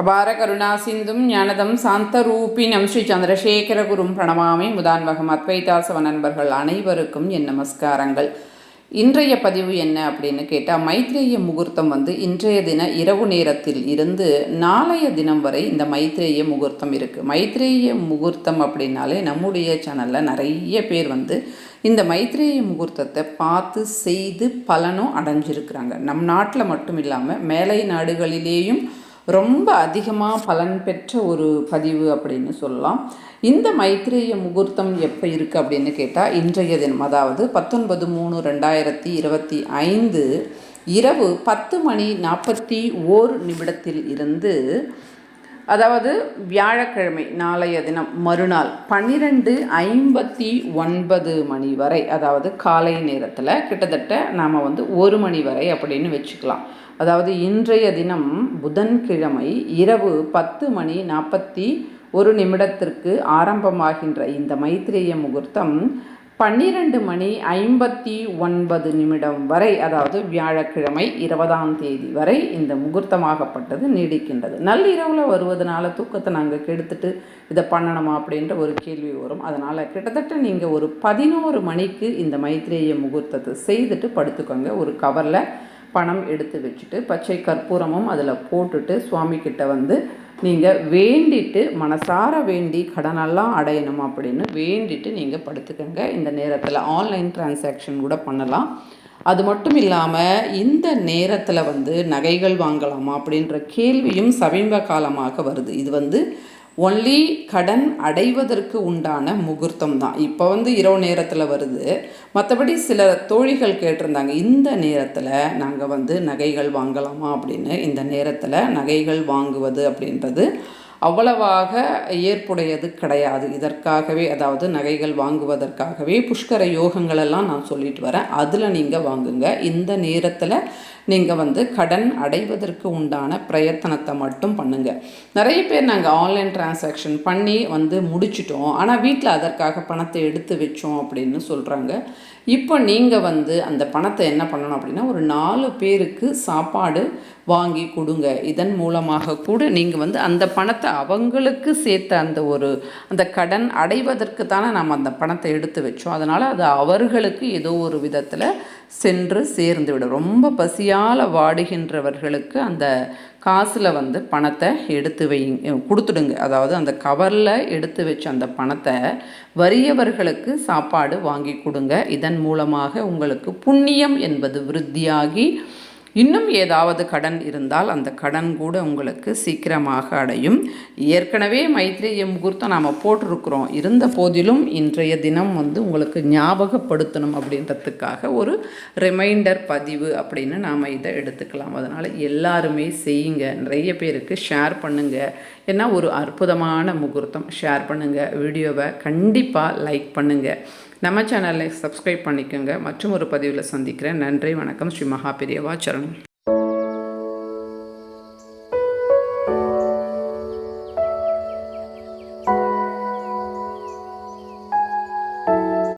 அபார கருணா சிந்தும் ஞானதம் சாந்தரூபினம் ஸ்ரீ சந்திரசேகரகுரும் பிரணமாமி முதான்வகம் அத்வைதாசவ நண்பர்கள் அனைவருக்கும் என் நமஸ்காரங்கள். இன்றைய பதிவு என்ன அப்படின்னு கேட்டால் மைத்ரேய முகூர்த்தம் வந்து இன்றைய தின இரவு நேரத்தில் இருந்து நாளைய தினம் வரை இந்த மைத்ரேய முகூர்த்தம் இருக்குது மைத்ரேய முகூர்த்தம் அப்படின்னாலே நம்முடைய சேனலில் நிறைய பேர் வந்து இந்த மைத்ரேய முகூர்த்தத்தை பார்த்து செய்து பலனும் அடைஞ்சிருக்கிறாங்க. நம் நாட்டில் மட்டும் இல்லாமல் மேலை நாடுகளிலேயும் ரொம்ப அதிகமாக பலன் பெற்ற ஒரு பதிவு அப்படின்னு சொல்லலாம். இந்த மைத்ரேய முகூர்த்தம் எப்போ இருக்குது அப்படின்னு கேட்டால் இன்றைய தினம். அதாவது பத்தொன்பது மூணு ரெண்டாயிரத்தி இருபத்தி ஐந்து இரவு பத்து மணி நாற்பத்தி ஓர் நிமிடத்தில் இருந்து அதாவது வியாழக்கிழமை நாளைய தினம் மறுநாள் பன்னிரெண்டு ஐம்பத்தி ஒன்பது மணி வரை அதாவது காலை நேரத்தில் கிட்டத்தட்ட நாம் வந்து ஒரு மணி வரை அப்படின்னு வச்சுக்கலாம். அதாவது இன்றைய தினம் புதன்கிழமை இரவு பத்து மணி நாற்பத்தி ஒரு நிமிடத்திற்கு ஆரம்பமாகின்ற இந்த மைத்திரேய முகூர்த்தம் பன்னிரண்டு மணி ஐம்பத்தி ஒன்பது நிமிடம் வரை அதாவது வியாழக்கிழமை இருபதாம் தேதி வரை இந்த முகூர்த்தமாகப்பட்டது நீடிக்கின்றது. நள்ளிரவில் வருவதனால தூக்கத்தை நாங்கள் கெடுத்துட்டு இதை பண்ணணுமா அப்படின்ற ஒரு கேள்வி வரும். அதனால் கிட்டத்தட்ட நீங்கள் ஒரு பதினோரு மணிக்கு இந்த மைத்திரேய முகூர்த்தத்தை செய்துட்டு படுத்துக்கோங்க. ஒரு கவரில் பணம் எடுத்து வச்சுட்டு பச்சை கற்பூரமும் அதில் போட்டுட்டு சுவாமி கிட்ட வந்து நீங்கள் வேண்டிட்டு மனசார வேண்டி கடனெல்லாம் அடையணும் அப்படின்னு வேண்டிட்டு நீங்கள் படுத்துக்கங்க. இந்த நேரத்தில் ஆன்லைன் டிரான்சாக்ஷன் கூட பண்ணலாம். அது மட்டும் இல்லாமல் இந்த நேரத்தில் வந்து நகைகள் வாங்கலாமா அப்படின்ற கேள்வியும் சமீப காலமாக வருது. இது வந்து ஒன்லி கடன் அடைவதற்கு உண்டான முகூர்த்தம் தான். இப்போ வந்து இரவு நேரத்தில் வருது. மற்றபடி சில தோழிகள் கேட்டிருந்தாங்க இந்த நேரத்தில் நாங்கள் வந்து நகைகள் வாங்கலாமா அப்படின்னு? இந்த நேரத்தில் நகைகள் வாங்குவது அப்படின்றது அவ்வளவாக ஏற்புடையது கிடையாது. இதற்காகவே அதாவது நகைகள் வாங்குவதற்காகவே புஷ்கர யோகங்களெல்லாம் நான் சொல்லிட்டு வரேன். அதில் நீங்கள் வாங்குங்க. இந்த நேரத்தில் நீங்கள் வந்து கடன் அடைவதற்கு உண்டான பிரயத்தனத்தை மட்டும் பண்ணுங்கள் நிறைய பேர் நாங்கள் ஆன்லைன் டிரான்சாக்ஷன் பண்ணி வந்து முடிச்சிட்டோம். ஆனால் வீட்டில் அதற்காக பணத்தை எடுத்து வச்சோம் அப்படின்னு சொல்கிறாங்க இப்போ நீங்கள் வந்து அந்த பணத்தை என்ன பண்ணணும் அப்படின்னா ஒரு நாலு பேருக்கு சாப்பாடு வாங்கி கொடுங்க. இதன் மூலமாக கூட நீங்கள் வந்து அந்த பணத்தை அவங்களுக்கு சேர்த்த அந்த ஒரு அந்த கடன் அடைவதற்கு தானே நம்ம அந்த பணத்தை எடுத்து வச்சோம். அதனால் அது அவர்களுக்கு ஏதோ ஒரு விதத்தில் சென்று சேர்ந்து விடும். ரொம்ப பசியால் வாடுகின்றவர்களுக்கு அந்த காசில் வந்து பணத்தை எடுத்து வைங்க கொடுத்துடுங்க. அதாவது அந்த கவரில் எடுத்து வச்ச அந்த பணத்தை வறியவர்களுக்கு சாப்பாடு வாங்கி கொடுங்க. இதன் மூலமாக உங்களுக்கு புண்ணியம் என்பது விருத்தியாகி இன்னும் ஏதாவது கடன் இருந்தால் அந்த கடன் கூட உங்களுக்கு சீக்கிரமாக அடையும். ஏற்கனவே மைத்ரேய முகூர்த்தம் நாம் போட்டிருக்கிறோம். இருந்த போதிலும் இன்றைய தினம் வந்து உங்களுக்கு ஞாபகப்படுத்தணும் அப்படின்றதுக்காக ஒரு ரிமைண்டர் பதிவு அப்படின்னு நாம் இதை எடுத்துக்கலாம். அதனால் எல்லாருமே செய்யுங்க. நிறைய பேருக்கு ஷேர் பண்ணுங்கள் ஏன்னா ஒரு அற்புதமான முகூர்த்தம். ஷேர் பண்ணுங்கள் வீடியோவை கண்டிப்பாக லைக் பண்ணுங்கள் நம்ம சேனலை சப்ஸ்கிரைப் பண்ணிக்கோங்க. மற்றும் ஒரு பதிவில் சந்திக்கிறேன். நன்றி வணக்கம். ஸ்ரீ மகாபெரியவா சரணம்